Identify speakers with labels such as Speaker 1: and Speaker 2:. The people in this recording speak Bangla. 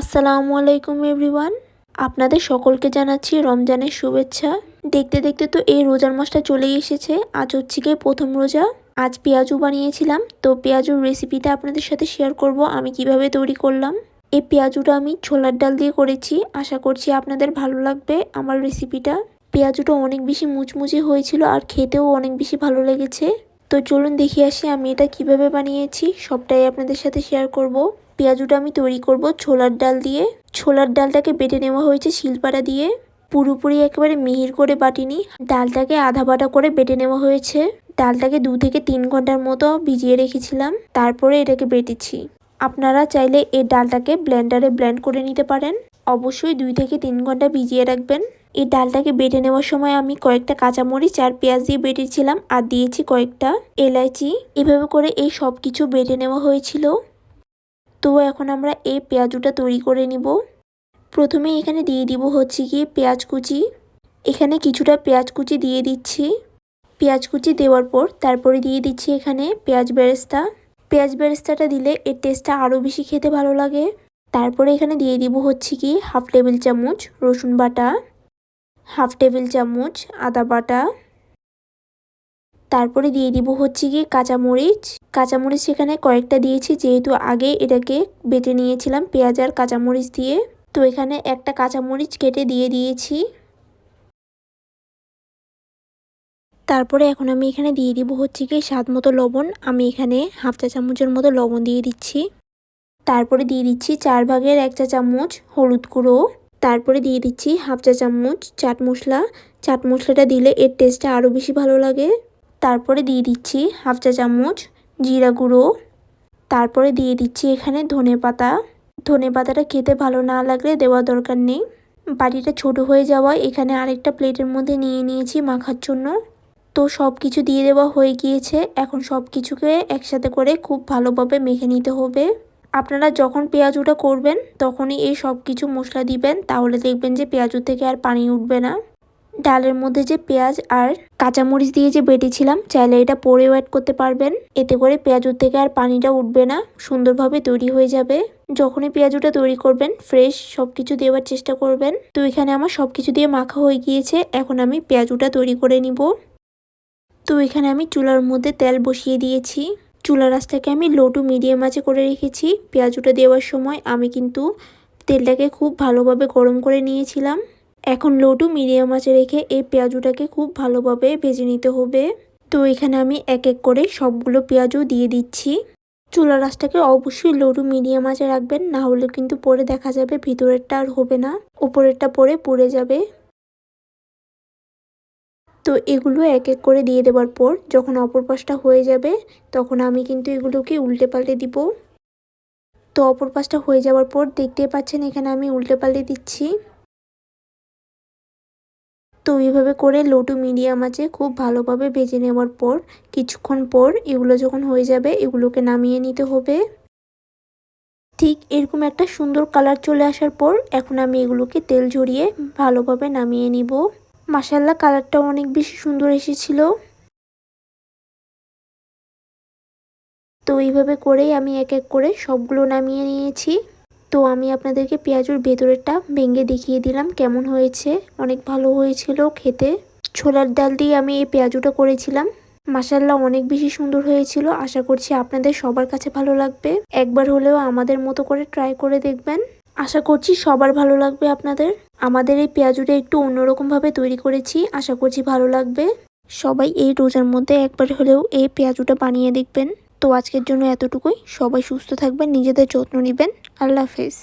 Speaker 1: আসসালামু আলাইকুম এভরিওয়ান। আপনাদের সকলকে জানাচ্ছি রমজানের শুভেচ্ছা। দেখতে দেখতে তো এই রোজার মাসটা চলেই এসেছে। আজ হচ্ছে গিয়ে প্রথম রোজা। আজ পেঁয়াজু বানিয়েছিলাম। তো পেঁয়াজুর রেসিপিটা আপনাদের সাথে শেয়ার করব, আমি কীভাবে তৈরি করলাম। এই পেঁয়াজুটা আমি ছোলার ডাল দিয়ে করেছি। আশা করছি আপনাদের ভালো লাগবে আমার রেসিপিটা পেঁয়াজুটা অনেক বেশি মুচমুচে হয়েছিল আর খেতেও অনেক বেশি ভালো লেগেছে। তো চলুন দেখে আসি আমি এটা কীভাবে বানিয়েছি। সবটাই আপনাদের সাথে শেয়ার করব। পেঁয়াজুটা আমি তৈরি করব ছোলার ডাল দিয়ে। ছোলার ডালটাকে বেটে নেওয়া হয়েছে শিলপাড়া দিয়ে। পুরোপুরি একেবারে মিহির করে বাটিনি। ডালটাকে আধা বাটা করে বেটে নেওয়া হয়েছে। ডালটাকে দু থেকে তিন ঘণ্টার মতো ভিজিয়ে রেখেছিলাম। তারপরে এটাকে বেটেছি। আপনারা চাইলে এই ডালটাকে ব্লেন্ডারে ব্লেন্ড করে নিতে পারেন। অবশ্যই দুই থেকে তিন ঘণ্টা ভিজিয়ে রাখবেন। এই ডালটাকে বেটে নেওয়ার সময় আমি কয়েকটা কাঁচামরিচ আর পেঁয়াজ দিয়ে বেটেছিলাম আর দিয়েছি কয়েকটা এলাচি এভাবে করে এই সব কিছু বেটে নেওয়া হয়েছিল। তো এখন আমরা এই পেঁয়াজুটা তৈরি করে নিব। প্রথমে এখানে দিয়ে দিব হচ্ছে গিয়ে পেঁয়াজ কুচি। এখানে কিছুটা পেঁয়াজ কুচি দিয়ে দিচ্ছি। পেঁয়াজ কুচি দেওয়ার পর তারপরে দিয়ে দিচ্ছি এখানে পেঁয়াজ বেরেস্তা। পেঁয়াজ বেরেস্তাটা দিলে এর টেস্টটা আরও বেশি খেতে ভালো লাগে। তারপরে এখানে দিয়ে দিব হচ্ছে কি হাফ টেবিল চামচ রসুন বাটা, হাফ টেবিল চামচ আদা বাটা। তারপরে দিয়ে দিব হচ্ছে গিয়ে কাঁচামরিচ। কাঁচামরিচ সেখানে কয়েকটা দিয়েছি, যেহেতু আগে এটাকে বেটে নিয়েছিলাম পেঁয়াজ আর কাঁচামরিচ দিয়ে। তো এখানে একটা কাঁচামরিচ কেটে দিয়ে দিয়েছি। তারপরে এখন আমি এখানে দিয়ে দিব হচ্ছে গিয়ে স্বাদ মতো লবণ। আমি এখানে হাফ চা চামচের মতো লবণ দিয়ে দিচ্ছি। তারপরে দিয়ে দিচ্ছি চার ভাগের এক চা চামচ হলুদ গুঁড়ো। তারপরে দিয়ে দিচ্ছি হাফ চা চামচ চাট মশলা। চাট মশলাটা দিলে এর টেস্টটা আরও বেশি ভালো লাগে। তারপরে দিয়ে দিচ্ছি হাফ চা চামচ জিরা গুঁড়ো। তারপরে দিয়ে দিচ্ছি এখানে ধনে পাতা। ধনে পাতাটা খেতে ভালো না লাগলে দেওয়ার দরকার নেই। বাটিটা ছোট হয়ে যাওয়ায় এখানে আরেকটা প্লেটের মধ্যে নিয়ে নিয়েছি মাখার জন্য। তো সব কিছু দিয়ে দেওয়া হয়ে গিয়েছে। এখন সব কিছুকে একসাথে করে খুব ভালোভাবে মেখে নিতে হবে। আপনারা যখন পেঁয়াজুটা করবেন, তখনই এই সব কিছু মশলা দিবেন, তাহলে দেখবেন যে পেঁয়াজু থেকে আর পানি উঠবে না। ডালের মধ্যে যে পেঁয়াজ আর কাঁচামরিচ দিয়ে যে বেটেছিলাম, চাইলে এটা পরেও অ্যাড করতে পারবেন। এতে করে পেঁয়াজুর থেকে আর পানিটা উঠবে না, সুন্দরভাবে তৈরি হয়ে যাবে। যখনই পেঁয়াজুটা তৈরি করবেন ফ্রেশ সব কিছু দেওয়ার চেষ্টা করবেন। তো এখানে আমার সব কিছু দিয়ে মাখা হয়ে গিয়েছে, এখন আমি পেঁয়াজুটা তৈরি করে নিব। তো এখানে আমি চুলার মধ্যে তেল বসিয়ে দিয়েছি। চুলা রাস্তাকে আমি লো টু মিডিয়াম আঁচে করে রেখেছি। পেঁয়াজুটা দেওয়ার সময় আমি কিন্তু তেলটাকে খুব ভালোভাবে গরম করে নিয়েছিলাম। এখন লো টু মিডিয়াম আঁচে রেখে এই পেঁয়াজুটাকে খুব ভালোভাবে ভেজে নিতে হবে। তো এখানে আমি এক এক করে সবগুলো পেঁয়াজও দিয়ে দিচ্ছি। চুলা রাসটাকে অবশ্যই লো টু মিডিয়াম আঁচে রাখবেন, না হলে কিন্তু পরে দেখা যাবে ভিতরেরটা আর হবে না উপরেরটা পরে পুড়ে যাবে। তো এগুলো এক এক করে দিয়ে দেওয়ার পর যখন অপর পাশটা হয়ে যাবে, তখন আমি কিন্তু এগুলোকে উল্টে পাল্টে দিব। তো অপর পাশটা হয়ে যাওয়ার পর দেখতেই পাচ্ছেন এখানে আমি উল্টে পাল্টে দিচ্ছি। তো এইভাবে করে লো টু মিডিয়াম আছে খুব ভালোভাবে ভেজে নেওয়ার পর, কিছুক্ষণ পর এগুলো যখন হয়ে যাবে, এগুলোকে নামিয়ে নিতে হবে। ঠিক এরকম একটা সুন্দর কালার চলে আসার পর, এখন আমি এগুলোকে তেল ঝরিয়ে ভালোভাবে নামিয়ে নিব। মাসাল্লা কালারটা অনেক বেশি সুন্দর এসেছিল। তো এইভাবে করেই আমি এক এক করে সবগুলো নামিয়ে নিয়েছি। তো আমি আপনাদেরকে পেঁয়াজুর ভেতরেরটা ভেঙে দেখিয়ে দিলাম কেমন হয়েছে। অনেক ভালো হয়েছিল খেতে। ছোলার ডাল দিয়ে আমি এই পেঁয়াজুটা করেছিলাম। মাসাল্লা অনেক বেশি সুন্দর হয়েছিল। আশা করছি আপনাদের সবার কাছে ভালো লাগবে। একবার হলেও আমাদের মতো করে ট্রাই করে দেখবেন। আশা করছি সবার ভালো লাগবে আপনাদের। আমাদের এই পেঁয়াজুটা একটু অন্যরকমভাবে তৈরি করেছি। আশা করছি ভালো লাগবে। সবাই এই রোজার মধ্যে একবার হলেও এই পেঁয়াজুটা বানিয়ে দেখবেন। তো আজকের জন্য এতটুকুই। সবাই সুস্থ থাকবেন, নিজেদের যত্ন নেবেন। আল্লাহ হাফেজ।